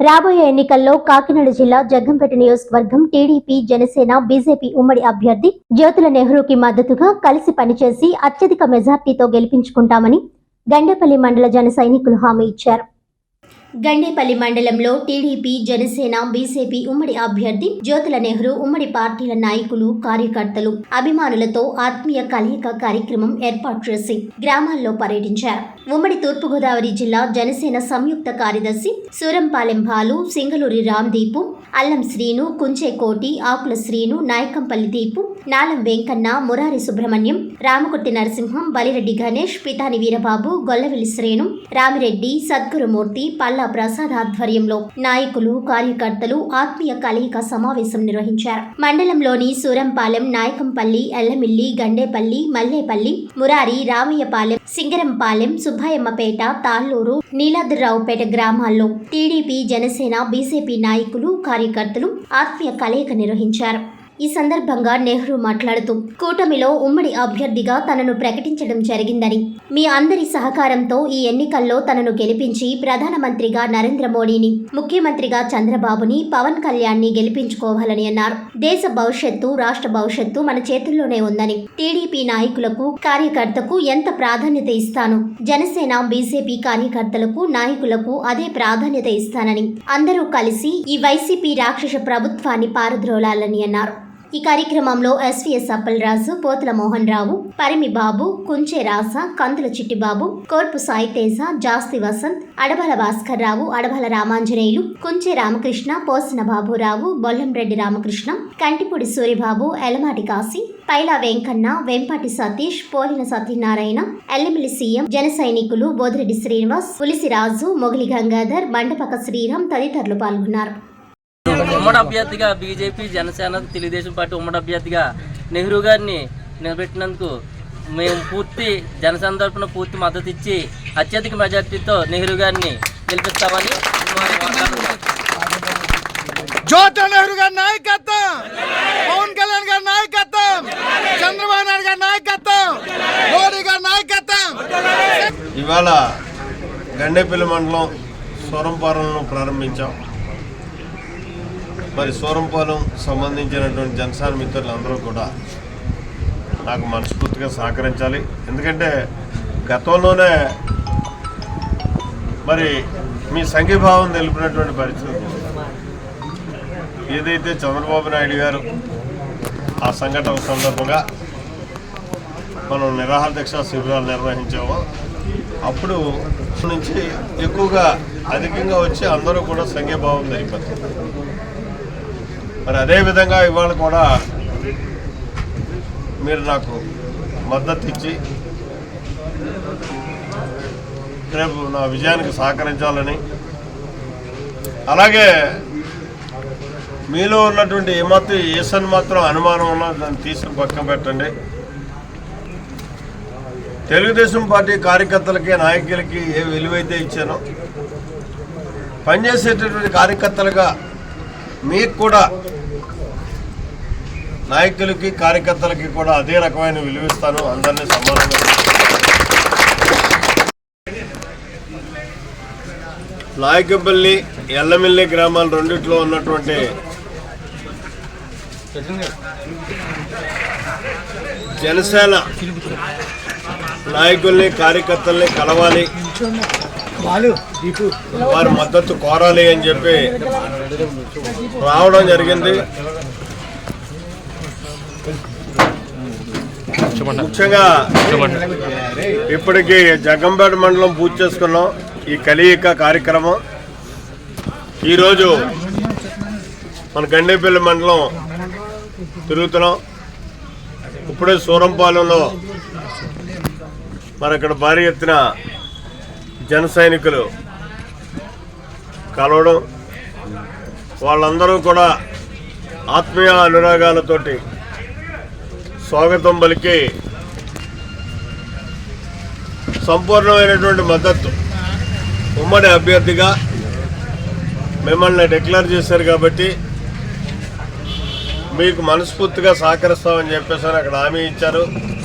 రాబోయే ఎన్నికల్లో కాకినాడ జిల్లా జగ్గంపేట నియోజకవర్గం టీడీపీ జనసేన బీజేపీ ఉమ్మడి అభ్యర్థి జ్యోతుల నెహ్రూకి మద్దతుగా కలిసి పనిచేసి అత్యధిక మెజార్టీతో గెలిపించుకుంటామని గండేపల్లి మండల జన సైనికులు హామీ ఇచ్చారు. గండేపల్లి మండలంలో టీడీపీ జనసేన బీజేపీ ఉమ్మడి అభ్యర్థి జ్యోతుల నెహ్రూ ఉమ్మడి పార్టీల నాయకులు కార్యకర్తలు అభిమానులతో ఆత్మీయ కలయిక కార్యక్రమం ఏర్పాటు చేసి గ్రామాల్లో పర్యటించారు. ఉమ్మడి తూర్పుగోదావరి జిల్లా జనసేన సంయుక్త కార్యదర్శి సూరంపాలెం భాలు సింగలూరి రామ్దీపు అల్లం శ్రీను కుంచే కోటి ఆకుల శ్రీను నాయకంపల్లి దీపు నాలం వెంకన్న మురారి సుబ్రహ్మణ్యం రామకుట్టి నరసింహం బలిరెడ్డి గణేష్ పితాని వీరబాబు గొల్లవెల్లి శ్రేణు రామిరెడ్డి సద్గురుమూర్తి పల్లా ప్రసాద్ ఆధ్వర్యంలో నాయకులు కార్యకర్తలు ఆత్మీయ కలయిక సమావేశం నిర్వహించారు. మండలంలోని సూరంపాలెం నాయకంపల్లి ఎల్లమిల్లి గండేపల్లి మల్లేపల్లి మురారి రామయ్యపాలెం సింగరంపాలెం సుబ్బాయమ్మపేట తాళ్ళూరు నీలాద్రిరావుపేట గ్రామాల్లో టీడీపీ జనసేన బీజేపీ నాయకులు కార్యకర్తలు ఆత్మీయ కలయిక నిర్వహించారు. ఈ సందర్భంగా నెహ్రూ మాట్లాడుతూ కూటమిలో ఉమ్మడి అభ్యర్థిగా తనను ప్రకటించడం జరిగిందని. మీ అందరి సహకారంతో ఈ ఎన్నికల్లో తనను గెలిపించి ప్రధానమంత్రిగా నరేంద్ర మోడీని ముఖ్యమంత్రిగా చంద్రబాబుని పవన్ కళ్యాణ్ని గెలిపించుకోవాలని అన్నారు. దేశ భవిష్యత్తు రాష్ట్ర భవిష్యత్తు మన చేతుల్లోనే ఉందని. టీడీపీ నాయకులకు కార్యకర్తకు ఎంత ప్రాధాన్యత ఇస్తాను? జనసేన బీజేపీ కార్యకర్తలకు నాయకులకు అదే ప్రాధాన్యత ఇస్తానని. అందరూ కలిసి ఈ వైసీపీ రాక్షస ప్రభుత్వాన్ని పారద్రోలాలని అన్నారు. ఈ కార్యక్రమంలో ఎస్వీఎస్ అప్పలరాజు పోతుల మోహన్ రావు పరిమి బాబు కుంచే రాస కందుల చిట్టిబాబు కోర్పు సాయితేజ జాస్తి వసంత్ అడబల భాస్కర్ రావు అడబల రామాంజనేయులు కుంచే రామకృష్ణ పోసిన బాబురావు బొల్లంరెడ్డి రామకృష్ణ కంటిపూడి సూరిబాబు ఎలమాటి కాశీ పైలా వెంకన్న వెంపటి సతీష్ పోలిన సత్యనారాయణ ఎల్లిమిల్లి సీఎం జన సైనికులు బోధిరెడ్డి శ్రీనివాస్ పులిసి రాజు మొగిలి గంగాధర్ బండపక శ్రీరామ్ తదితరులు పాల్గొన్నారు. ఉమ్మడి అభ్యర్థిగా బీజేపీ జనసేన తెలుగుదేశం పార్టీ ఉమ్మడి అభ్యర్థిగా నెహ్రూ గారిని నిలబెట్టినందుకు మేము పూర్తి జనసేన తరపున పూర్తి మద్దతు ఇచ్చి అత్యధిక మెజార్టీతో నెహ్రూ గారిని గెలిపిస్తామని జ్యోతి నెహ్రూ గారి నాయకత్వం పవన్ కళ్యాణ్ గారి నాయకత్వం చంద్రబాబు నాయుడు గారి నాయకత్వం మోడీ గారి నాయకత్వం. ఇవాళ గండేపల్లి మండలం సూరంపాలెంను ప్రారంభించాం. మరి సూరంపాలెం సంబంధించినటువంటి జనసేన మిత్రులందరూ కూడా నాకు మనస్ఫూర్తిగా సహకరించాలి. ఎందుకంటే గతంలోనే మరి మీ సంఘీభావం తెలిపినటువంటి పరిస్థితి. ఏదైతే చంద్రబాబు నాయుడు గారు ఆ సంఘటన సందర్భంగా మనం నిరాహార దీక్ష శిబిరాలు నిర్వహించామో అప్పుడు నుంచి ఎక్కువగా అధికంగా వచ్చి అందరూ కూడా సంఘీభావం తెలిపారు. మరి అదేవిధంగా ఇవాళ కూడా మీరు నాకు మద్దతు ఇచ్చి రేపు నా విజయానికి సహకరించాలని. అలాగే మీలో ఉన్నటువంటి ఏమాత్రం ఏసన్ మాత్రం అనుమానం ఉన్నా దాన్ని తీసుకుని పక్కన పెట్టండి. తెలుగుదేశం పార్టీ కార్యకర్తలకి నాయకులకి ఏ విలువైతే ఇచ్చానో పనిచేసేటటువంటి కార్యకర్తలుగా మీకు కూడా నాయకులకి కార్యకర్తలకి కూడా అదే రకమైన విలువిస్తాను అందరినీ సమానంగా నాయకపల్లి ఎల్లమిల్లి గ్రామాలు రెండిట్లో ఉన్నటువంటి జనసేన నాయకుల్ని కార్యకర్తల్ని కలవాలి. వారి మద్దతు కోరాలి అని చెప్పి రావడం జరిగింది. ముఖ్యంగా ఇప్పటికి జగంపేట మండలం పూర్తి చేసుకున్నాం. ఈ కలియిక కార్యక్రమం. ఈరోజు మన గండేపల్లి మండలం తిరుగుతున్నాం. ఇప్పుడే సూరంపాలెంలో మరి అక్కడ భారీ ఎత్తున జన సైనికులు కలవడం వాళ్ళందరూ కూడా ఆత్మీయ అనురాగాలతోటి స్వాగతం పలికి సంపూర్ణమైనటువంటి మద్దతు ఉమ్మడి అభ్యర్థిగా మిమ్మల్ని డిక్లేర్ చేశారు కాబట్టి మీకు మనస్ఫూర్తిగా సహకరిస్తామని చెప్పేసి అక్కడ హామీ ఇచ్చారు.